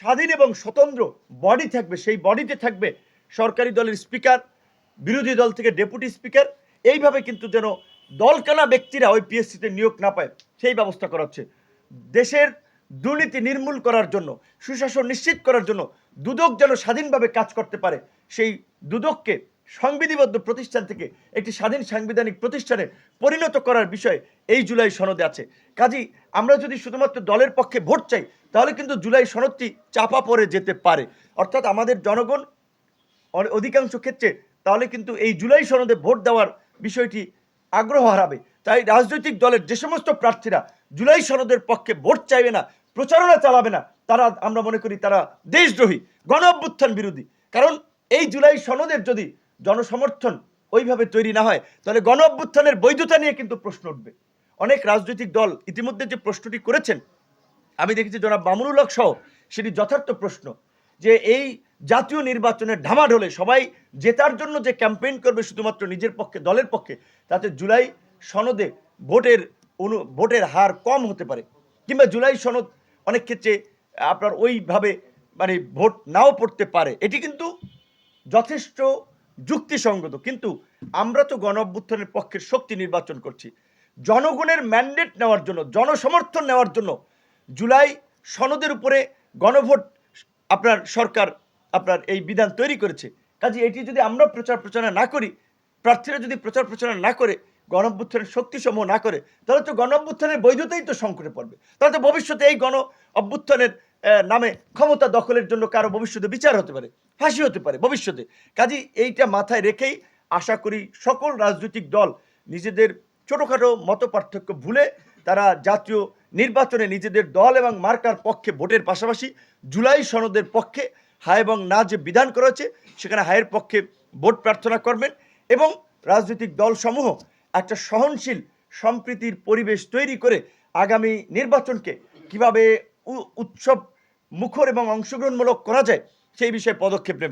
স্বাধীন এবং স্বতন্ত্র বডি থাকবে, সেই বডিতে থাকবে সরকারি দলের স্পিকার বিরোধী দল থেকে ডেপুটি স্পিকার এইভাবে কিন্তু যেন দলকানা ব্যক্তিরা ওই পিএসসিতে নিয়োগ না পায়, সেই ব্যবস্থা করা হচ্ছে। দেশের দুর্নীতি নির্মূল করার জন্য, সুশাসন নিশ্চিত করার জন্য দুদক যেন স্বাধীনভাবে কাজ করতে পারে, সেই দুদককে সংবিধিবদ্ধ প্রতিষ্ঠান থেকে একটি স্বাধীন সাংবিধানিক প্রতিষ্ঠানে পরিণত করার বিষয়ে এই জুলাই সনদে আছে। কাজী আমরা যদি শুধুমাত্র দলের পক্ষে ভোট চাই তাহলে কিন্তু জুলাই সনদটি চাপা পড়ে যেতে পারে। অর্থাৎ আমাদের জনগণ অধিকাংশ ক্ষেত্রে তাহলে কিন্তু এই জুলাই সনদে ভোট দেওয়ার বিষয়টি আগ্রহ হারাবে। তাই রাজনৈতিক দলের যে সমস্ত প্রার্থীরা জুলাই সনদের পক্ষে ভোট চাইবে না, প্রচারণা চালাবে না, তারা, আমরা মনে করি তারা দেশদ্রোহী গণ অভ্যুত্থান বিরোধী। কারণ এই জুলাই সনদের যদি জনসমর্থন ওইভাবে তৈরি না হয়, তাহলে গণ অভ্যুত্থানের বৈধতা নিয়ে কিন্তু প্রশ্ন উঠবে। অনেক রাজনৈতিক দল ইতিমধ্যে যে প্রশ্নটি করেছেন আমি দেখেছি জনাব মামুনুল হক সহ, সেটি যথার্থ প্রশ্ন যে এই জাতীয় নির্বাচনের ঢামাঢোলে সবাই জেতার জন্য যে ক্যাম্পেইন করবে শুধুমাত্র নিজের পক্ষে, দলের পক্ষে, তাতে জুলাই সনদে ভোটের অনু, ভোটের হার কম হতে পারে। কিংবা জুলাই সনদ অনেক ক্ষেত্রে আপনার ওইভাবে মানে ভোট নাও পড়তে পারে। এটি কিন্তু যথেষ্ট যুক্তিসঙ্গত। কিন্তু আমরা তো গণ অভ্যুত্থানের পক্ষের শক্তি নির্বাচন করছি। জনগণের ম্যান্ডেট নেওয়ার জন্য, জনসমর্থন নেওয়ার জন্য জুলাই সনদের উপরে গণভোট আপনার সরকার, আপনার এই বিধান তৈরি করেছে। কাজে এটি যদি আমরা প্রচার প্রচারণা না করি, প্রার্থীরা যদি প্রচার প্রচারণা না করে গণ অভ্যুত্থানের শক্তিসমূহ না করে, তাহলে তো গণ অভ্যুত্থানের বৈধতাই তো সংকটে পড়বে। তাহলে তো ভবিষ্যতে এই গণ অভ্যুত্থানের নামে ক্ষমতা দখলের জন্য কারও ভবিষ্যতে বিচার হতে পারে, ফাঁসি হতে পারে ভবিষ্যতে। কাজে এইটা মাথায় রেখেই আশা করি সকল রাজনৈতিক দল নিজেদের ছোটোখাটো মত পার্থক্য ভুলে তারা জাতীয় নির্বাচনে নিজেদের দল এবং মার্কার পক্ষে ভোটের পাশাপাশি জুলাই সনদের পক্ষে হায় এবং না যে বিধান করা হয়েছে সেখানে হায়ের পক্ষে ভোট প্রার্থনা করবেন এবং রাজনৈতিক দলসমূহ একটা সহনশীল সম্প্রীতির পরিবেশ তৈরি করে আগামী নির্বাচনকে কীভাবে উৎসব মুখর এবং অংশগ্রহণমূলক করা যায়, সেই বিষয়ে পদক্ষেপ নেবে।